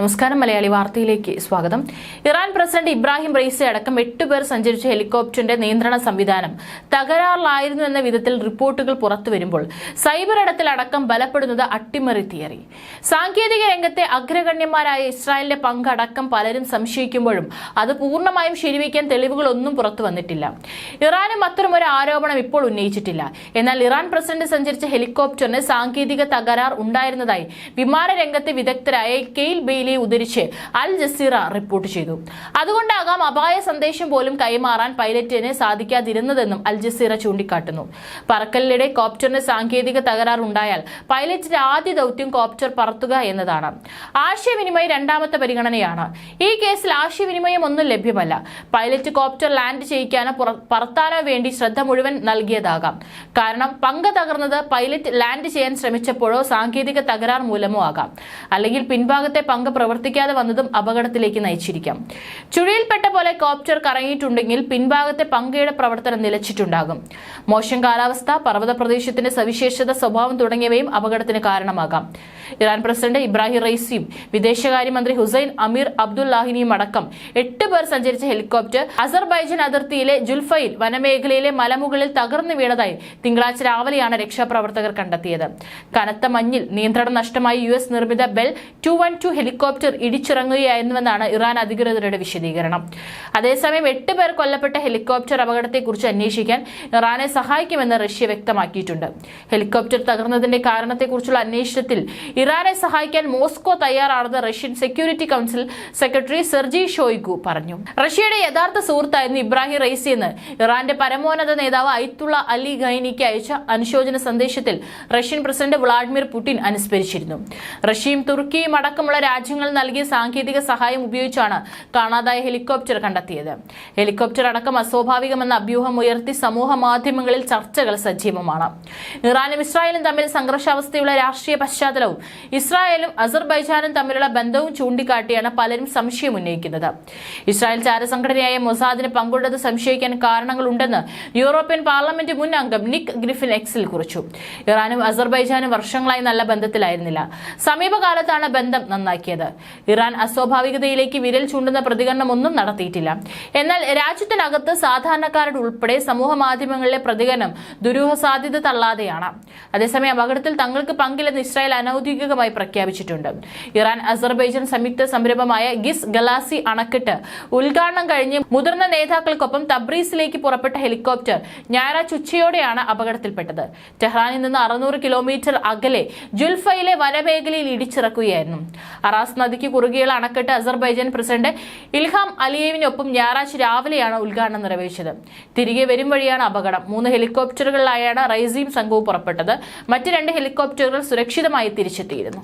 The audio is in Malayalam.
നമസ്കാരം മലയാളി വാർത്തയിലേക്ക് സ്വാഗതം. ഇറാൻ പ്രസിഡന്റ് ഇബ്രാഹിം റൈസി അടക്കം എട്ട് പേർ സഞ്ചരിച്ച ഹെലികോപ്റ്ററിന്റെ നിയന്ത്രണ സംവിധാനം തകരാറിലായിരുന്നു എന്ന വിധത്തിൽ റിപ്പോർട്ടുകൾ പുറത്തു വരുമ്പോൾ സൈബർ ഇടത്തിൽ അടക്കം ബലപ്പെടുന്നത് അട്ടിമറി തിയറി. സാങ്കേതിക രംഗത്തെ അഗ്രഗണ്യന്മാരായ ഇസ്രായേലിന്റെ പങ്ക് അടക്കം പലരും സംശയിക്കുമ്പോഴും അത് പൂർണമായും ശരിവയ്ക്കാൻ തെളിവുകളൊന്നും പുറത്തു വന്നിട്ടില്ല. ഇറാനും അത്തരം ഒരു ആരോപണം ഇപ്പോൾ ഉന്നയിച്ചിട്ടില്ല. എന്നാൽ ഇറാൻ പ്രസിഡന്റ് സഞ്ചരിച്ച ഹെലികോപ്റ്ററിന് സാങ്കേതിക തകരാർ ഉണ്ടായിരുന്നതായി വിമാന രംഗത്തെ വിദഗ്ധരായ കെയിൽ ബെയിലെ ഉദ്ധരിച്ച് അൽ ജസീറ റിപ്പോർട്ട് ചെയ്തു. അതുകൊണ്ടാകാം അപായ സന്ദേശം പോലും കൈമാറാൻ പൈലറ്റിന് സാധിക്കാതിരുന്നതെന്നും അൽ ജസീറ ചൂണ്ടിക്കാട്ടുന്നു. പറക്കലിനിടെ കോപ്റ്ററിന് സാങ്കേതിക തകരാറുണ്ടായാൽ പൈലറ്റിന്റെ ആദ്യ ദൗത്യം കോപ്റ്റർ പറത്തുക എന്നതാണ്. ആശയവിനിമയം രണ്ടാമത്തെ പരിഗണനയാണ്. ഈ കേസിൽ ആശയവിനിമയം ഒന്നും ലഭ്യമല്ല. പൈലറ്റ് കോപ്റ്റർ ലാൻഡ് ചെയ്യിക്കാനോ പറത്താനോ വേണ്ടി ശ്രദ്ധ മുഴുവൻ നൽകിയതാകാം. കാരണം പങ്ക് തകർന്നത് പൈലറ്റ് ലാൻഡ് ചെയ്യാൻ ശ്രമിച്ചപ്പോഴോ സാങ്കേതിക തകരാർ മൂലമോ ആകാം. അല്ലെങ്കിൽ പിൻഭാഗത്തെ പങ്ക് പ്രവർത്തിക്കാതെ വന്നതും അപകടത്തിലേക്ക് നയിച്ചിരിക്കാം. ചുഴിയിൽപ്പെട്ട പോലെ കോപ്റ്റർ കറങ്ങിയിട്ടുണ്ടെങ്കിൽ പിൻഭാഗത്തെ പങ്കയുടെ പ്രവർത്തനം നിലച്ചിട്ടുണ്ടാകും. മോശം കാലാവസ്ഥ പർവത പ്രദേശത്തിന്റെ സവിശേഷത സ്വഭാവം തുടങ്ങിയവയും അപകടത്തിന് കാരണമാകാം. ഇറാൻ പ്രസിഡന്റ് ഇബ്രാഹിം റൈസിയും വിദേശകാര്യമന്ത്രി ഹുസൈൻ അമീർ അബ്ദുല്ലാഹിനിയും അടക്കം എട്ട് പേർ സഞ്ചരിച്ച ഹെലികോപ്റ്റർ അസർബൈജൻ അതിർത്തിയിലെ ജുൽഫയിൽ വനമേഖലയിലെ മലമുകളിൽ തകർന്നു വീണതായി തിങ്കളാഴ്ച രാവിലെയാണ് രക്ഷാപ്രവർത്തകർ കണ്ടെത്തിയത്. കനത്ത മഞ്ഞിൽ നിയന്ത്രണം നഷ്ടമായി യു എസ് നിർമ്മിത Bell two one two helicopter ഇടിച്ചിറങ്ങുകയായിരുന്നുവെന്നാണ് Iran അധികൃതരുടെ വിശദീകരണം. അതേസമയം എട്ട് പേർ കൊല്ലപ്പെട്ട ഹെലികോപ്റ്റർ അപകടത്തെക്കുറിച്ച് അന്വേഷിക്കാൻ ഇറാനെ സഹായിക്കുമെന്ന് റഷ്യ വ്യക്തമാക്കിയിട്ടുണ്ട്. ഹെലികോപ്റ്റർ തകർന്നതിന്റെ കാരണത്തെക്കുറിച്ചുള്ള അന്വേഷണത്തിൽ ഇറാനെ സഹായിക്കാൻ മോസ്കോ തയ്യാറാണെന്ന് Russian security council secretary Sergei Shoigu പറഞ്ഞു. റഷ്യയുടെ യഥാർത്ഥ സുഹൃത്തായിരുന്നു ഇബ്രാഹിം റൈസി എന്ന്. ഇറാന്റെ പരമോന്നത നേതാവ് ഐത്തുള്ള അലി ഖൈനിക്ക് അയച്ച അനുശോചന സന്ദേശത്തിൽ റഷ്യൻ പ്രസിഡന്റ് വ്ളാഡിമിർ പുടിൻ അനുസ്മരിച്ചിരുന്നു. റഷ്യയും തുർക്കിയും അടക്കമുള്ള രാജ്യങ്ങൾ നൽകിയ സാങ്കേതിക സഹായം ഉപയോഗിച്ചാണ് കാണാതായ ഹെലികോപ്റ്റർ കണ്ടെത്തിയത്. ഹെലികോപ്റ്റർ അടക്കം അസ്വാഭാവികമെന്ന അഭ്യൂഹം ഉയർത്തി സമൂഹ മാധ്യമങ്ങളിൽ ചർച്ചകൾ സജീവമാണ്. ഇറാനും ഇസ്രായേലും തമ്മിൽ സംഘർഷാവസ്ഥയുള്ള രാഷ്ട്രീയ പശ്ചാത്തലവും ഇസ്രായേലും അസർബൈജാനും തമ്മിലുള്ള ബന്ധവും ചൂണ്ടിക്കാട്ടിയാണ് പലരും സംശയം ഉന്നയിക്കുന്നത്. ഇസ്രായേൽ ചാരസംഘടനയായ മൊസാദിന് പങ്കുള്ളത് സംശയിക്കാൻ കാരണങ്ങളുണ്ടെന്ന് യൂറോപ്യൻ പാർലമെന്റ് മുൻ അംഗം നിക് ഗ്രിഫിൻ എക്സിൽ കുറിച്ചു. ഇറാനും അസർബൈജാനും വർഷങ്ങളായി നല്ല ബന്ധത്തിലായിരുന്നില്ല. സമീപകാലത്താണ് ബന്ധം നന്നാക്കിയത്. ഇറാൻ അസ്വാഭാവികതയിലേക്ക് വിരൽ ചൂണ്ടുന്ന പ്രതികരണമൊന്നും നടത്തിയിട്ടില്ല. എന്നാൽ രാജ്യത്തിനകത്ത് സാധാരണക്കാരുടെ ഉൾപ്പെടെ സമൂഹ മാധ്യമങ്ങളിലെ പ്രതികരണം ദുരൂഹ സാധ്യത തള്ളാതെയാണ്. അതേസമയം അപകടത്തിൽ തങ്ങൾക്ക് പങ്കില്ലെന്ന് ഇസ്രായേൽ അനൌദ്യോഗികമായി പ്രഖ്യാപിച്ചിട്ടുണ്ട്. ഇറാൻ അസർബൈജാൻ സംയുക്ത സംരംഭമായ ഗിസ് ഗലാസി അണക്കെട്ട് ഉദ്ഘാടനം കഴിഞ്ഞ് മുതിർന്ന നേതാക്കൾക്കൊപ്പം തബ്രീസിലേക്ക് പുറപ്പെട്ട ഹെലികോപ്റ്റർ ഞായറാഴ്ച ഉച്ചയോടെയാണ് അപകടത്തിൽപ്പെട്ടത്. ടെഹ്റാനിൽ നിന്ന് അറുന്നൂറ് കിലോമീറ്റർ അകലെ ജുൽഫയിലെ വനമേഖലയിൽ ഇടിച്ചിറക്കുകയായിരുന്നു. അറാസ് നദിക്ക് കുറുകെയുള്ള അണക്കെട്ട് അസർബൈജാൻ പ്രസിഡന്റ് ഇൽഹാം അലിയേവിനൊപ്പം ഞായറാഴ്ച രാവിലെയാണ് ഉദ്ഘാടനം നിർവഹിച്ചത്. തിരികെ വരും വഴിയാണ് അപകടം. മൂന്ന് ഹെലികോപ്റ്ററുകളിലായാണ് റൈസിയും സംഘവും പുറപ്പെട്ടത്. മറ്റ് രണ്ട് ഹെലികോപ്റ്ററുകൾ സുരക്ഷിതമായി 底的吗